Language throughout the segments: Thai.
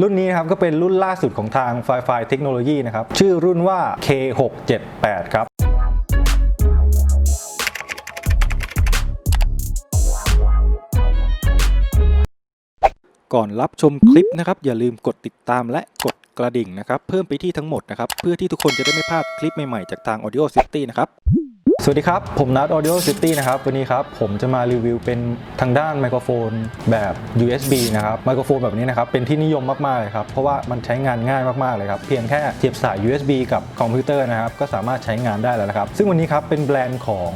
รุ่นนี้นะครับก็เป็นรุ่นล่าสุดของทาง f i f i เทคโนโลยีนะครับ ชื่อรุ่นว่า K678 ครับก่อนรับชมคลิปนะครับ อย่าลืมกดติดตามและกดกระดิ่งนะครับ เพิ่มไปที่ทั้งหมดนะครับ เพื่อที่ทุกคนจะได้ไม่พลาดคลิปใหม่ ๆ จากทาง Audio City นะครับ สวัสดีครับ ผมนัด Audio City นะครับ วันนี้ครับ ผมจะมารีวิวเป็นทางด้านไมโครโฟนแบบ USB นะครับ ไมโครโฟนแบบนี้นะครับ เป็นที่นิยมมาก ๆ เลยครับ เพราะว่ามันใช้งานง่ายมาก ๆ เลยครับ เพียงแค่เสียบสาย USB กับคอมพิวเตอร์นะครับ ก็สามารถใช้งานได้แล้วนะครับ ซึ่งวันนี้ครับ เป็นแบรนด์ของ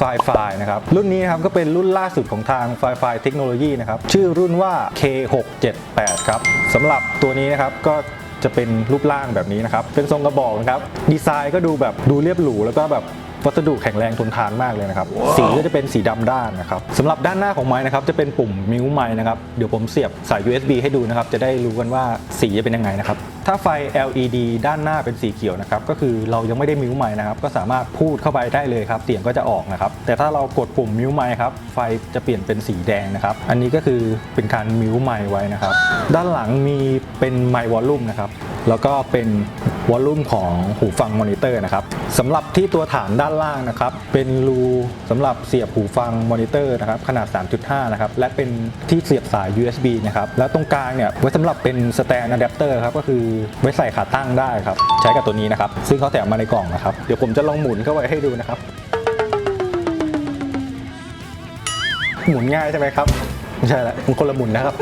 f i f i นะครับ รุ่นนี้ครับก็เป็นรุ่นล่าสุดของทาง f i f i เทคโนโลยีนะครับ ชื่อรุ่นว่า K678 ครับสำหรับตัวนี้นะครับก็จะเป็นรูปร่างแบบนี้นะครับ เป็นทรงกระบอกนะครับ ดีไซน์ก็ดูแบบดูเรียบหรูแล้วก็แบบ วัสดุแข็งแรงทนทานมากเลยนะครับ สีก็จะเป็นสีดำด้านนะครับสำหรับด้านหน้าของไม้นะครับจะเป็นปุ่มมิวไม้นะครับเดี๋ยวผมเสียบสาย USB ให้ดูนะครับจะได้รู้กันว่าสีจะเป็นยังไงนะครับถ้าไฟ LED ด้านหน้าเป็นสีเขียวนะครับก็คือเรายังไม่ได้มิวไม้นะครับก็สามารถพูดเข้าไปได้เลยครับเสียงก็จะออกนะครับแต่ถ้าเรากดปุ่มมิวไม้ครับไฟจะเปลี่ยนเป็นสีแดงนะครับอันนี้ก็คือเป็นการมิวไม้ไว้นะครับด้านหลังมีเป็นไมวอลลุ่มนะครับแล้วก็เป็น วอลลุ่มของหูฟังมอนิเตอร์นะครับสำหรับที่ตัวฐานด้านล่างนะครับเป็นรูสำหรับเสียบหูฟังมอนิเตอร์นะครับขนาด 3.5 นะครับและเป็นที่เสียบสาย USB นะครับแล้วตรงกลางเนี่ยไว้สำหรับเป็นสแตนอะแดปเตอร์ครับก็คือไว้ใส่ขาตั้งได้ครับใช้กับตัวนี้นะครับซึ่งเขาแถมมาในกล่องนะครับเดี๋ยวผมจะลองหมุนเข้าไปให้ดูนะครับหมุนง่ายใช่ไหมครับไม่ใช่ละมันคนละหมุนนะครับ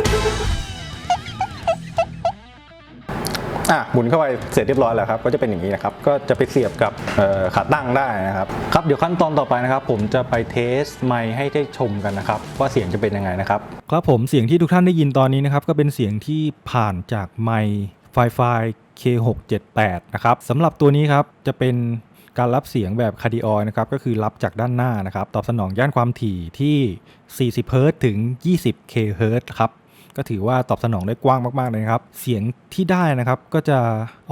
อะหมุนเข้าไปเสร็จเรียบร้อยแล้วครับก็จะเป็นอย่างนี้นะครับก็จะไปเสียบกับขาตั้งได้นะครับครับเดี๋ยวขั้นตอนต่อไปนะครับ ผมจะไปเทสไมค์ให้ได้ชมกันนะครับว่าเสียงจะเป็นยังไงนะครับครับผมเสียงที่ทุกท่านได้ยินตอนนี้นะครับก็เป็นเสียงที่ผ่านจากไมค์ไฟไฟ K678 นะครับสำหรับตัวนี้ครับจะเป็นการรับเสียงแบบคาร์ดิออยนะครับก็คือรับจากด้านหน้านะครับ ตอบสนองย่านความถี่ที่ 40เฮิรตซ์ถึง 20 k เฮิรตซ์ครับ ก็ถือว่าตอบสนองได้กว้างมากๆเลยครับ เสียงที่ได้นะครับก็จะ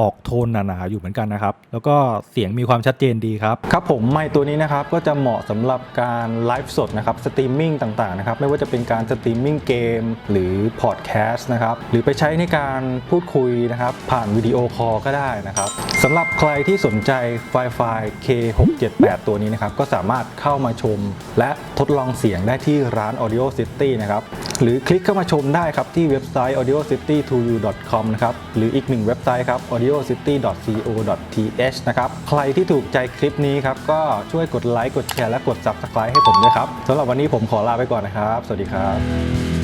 ออกโทนหนาๆอยู่เหมือนกันนะครับ แล้วก็เสียงมีความชัดเจนดีครับ ครับผมไมค์ตัวนี้นะครับก็จะเหมาะสำหรับการไลฟ์สดนะครับสตรีมมิ่งต่างๆนะครับไม่ว่าจะเป็นการสตรีมมิ่งเกมหรือพอดแคสต์นะครับหรือไปใช้ในการพูดคุยนะครับผ่านวิดีโอคอลก็ได้นะครับสำหรับใครที่สนใจ f i f i K678 ตัวนี้นะครับก็สามารถเข้ามาชม และทดลองเสียงได้ที่ร้าน Audio City นะครับ หรือคลิกเข้ามาชมได้ครับที่เว็บไซต์ audiocity2u.com นะครับ หรืออีกหนึ่งเว็บไซต์ครับ audiocity.co.th นะครับ ใครที่ถูกใจคลิปนี้ครับ ก็ช่วยกดไลค์ กดแชร์ และกด Subscribe ให้ผมด้วยครับสำหรับวันนี้ผมขอลาไปก่อนนะครับ สวัสดีครับ